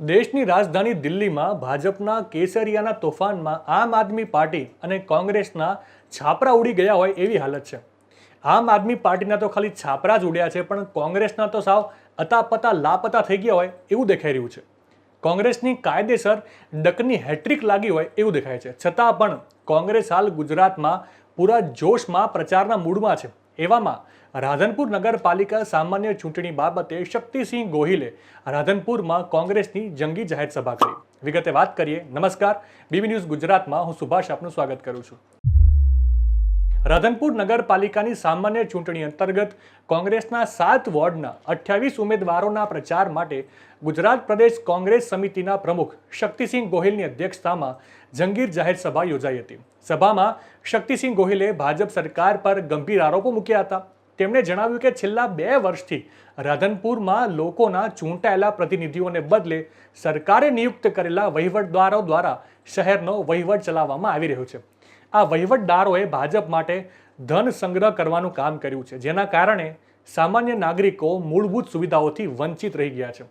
દેશની રાજધાની દિલ્હીમાં ભાજપના કેસરિયાના તોફાનમાં આમ આદમી પાર્ટી અને કોંગ્રેસના છાપરા ઉડી ગયા હોય એવી હાલત છે. આમ આદમી પાર્ટીના તો ખાલી છાપરા જ ઉડ્યા છે, પણ કોંગ્રેસના તો સાવ અતાપતા લાપતા થઈ ગયા હોય એવું દેખાઈ રહ્યું છે. કોંગ્રેસની કાયદેસર ડકની હેટ્રિક લાગી હોય એવું દેખાય છે. છતાં પણ કોંગ્રેસ હાલ ગુજરાતમાં પૂરા જોશમાં પ્રચારના મૂડમાં છે. એવામાં રાધનપુર નગરપાલિકા સામાન્ય ચૂંટણી બાબતે શક્તિસિંહ ગોહિલે રાધનપુરમાં કોંગ્રેસની જંગી જાહેર સભા કરી. વિગતે વાત કરીએ. નમસ્કાર. બીબી ન્યૂઝ ગુજરાતમાં હું સુભાષ આપનું સ્વાગત કરું છું. રાધનપુર નગરપાલિકાની સામાન્ય ચૂંટણી અંતર્ગત કોંગ્રેસના સાત વોર્ડના અઠ્યાવીસ ઉમેદવારોના પ્રચાર માટે ગુજરાત પ્રદેશ કોંગ્રેસ સમિતિના પ્રમુખ શક્તિસિંહ ગોહિલની અધ્યક્ષતામાં જંગીર જાહેર સભા યોજાઈ હતી. સભામાં શક્તિસિંહ ગોહિલે ભાજપ સરકાર પર ગંભીર આરોપો મૂક્યા હતા. તેમણે જણાવ્યું કે છેલ્લા બે વર્ષથી રાધનપુરમાં લોકોના ચૂંટાયેલા પ્રતિનિધિઓને બદલે સરકારે નિયુક્ત કરેલા વહીવટદારો દ્વારા શહેરનો વહીવટ ચલાવવામાં આવી રહ્યો છે. આ વહીવટદારોએ ભાજપ માટે ધન સંગ્રહ કરવાનું કામ કર્યું છે, જેના કારણે સામાન્ય નાગરિકો મૂળભૂત સુવિધાઓથી વંચિત રહી ગયા છે.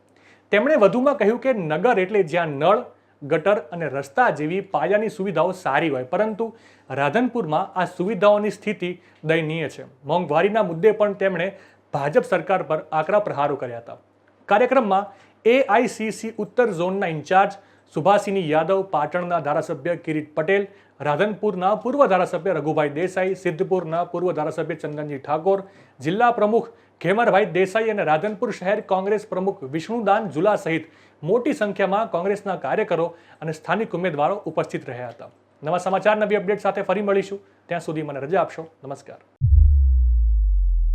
તેમણે વધુમાં કહ્યું કે નગર એટલે જ્યાં નળ, ગટર અને રસ્તા જેવી પાયાની સુવિધાઓ સારી હોય, પરંતુ રાધનપુરમાં આ સુવિધાઓની સ્થિતિ દયનીય છે. મોંઘવારીના મુદ્દે પણ તેમણે ભાજપ સરકાર પર આકરા પ્રહારો કર્યા હતા. કાર્યક્રમમાં એઆઈસીસી ઉત્તર ઝોનના ઇન્ચાર્જ સુભાષિની યાદવ પાટણના ધારાસભ્ય કિરીટ પટેલ, રાધનપુરના પૂર્વ ધારાસભ્ય રઘુભાઈ દેસાઈ, સિદ્ધપુરના પૂર્વ ધારાસભ્ય ચંદનજી ઠાકોર, જિલ્લા પ્રમુખ ખેમરભાઈ દેસાઈ અને રાધનપુર શહેર કોંગ્રેસ પ્રમુખ વિષ્ણુદાન ઝુલા સહિત મોટી સંખ્યામાં કોંગ્રેસના કાર્યકરો અને સ્થાનિક ઉમેદવારો ઉપસ્થિત રહ્યા હતા. નવા સમાચાર, નવી અપડેટ સાથે ફરી મળીશું. ત્યાં સુધી મને રજા આપશો. નમસ્કાર.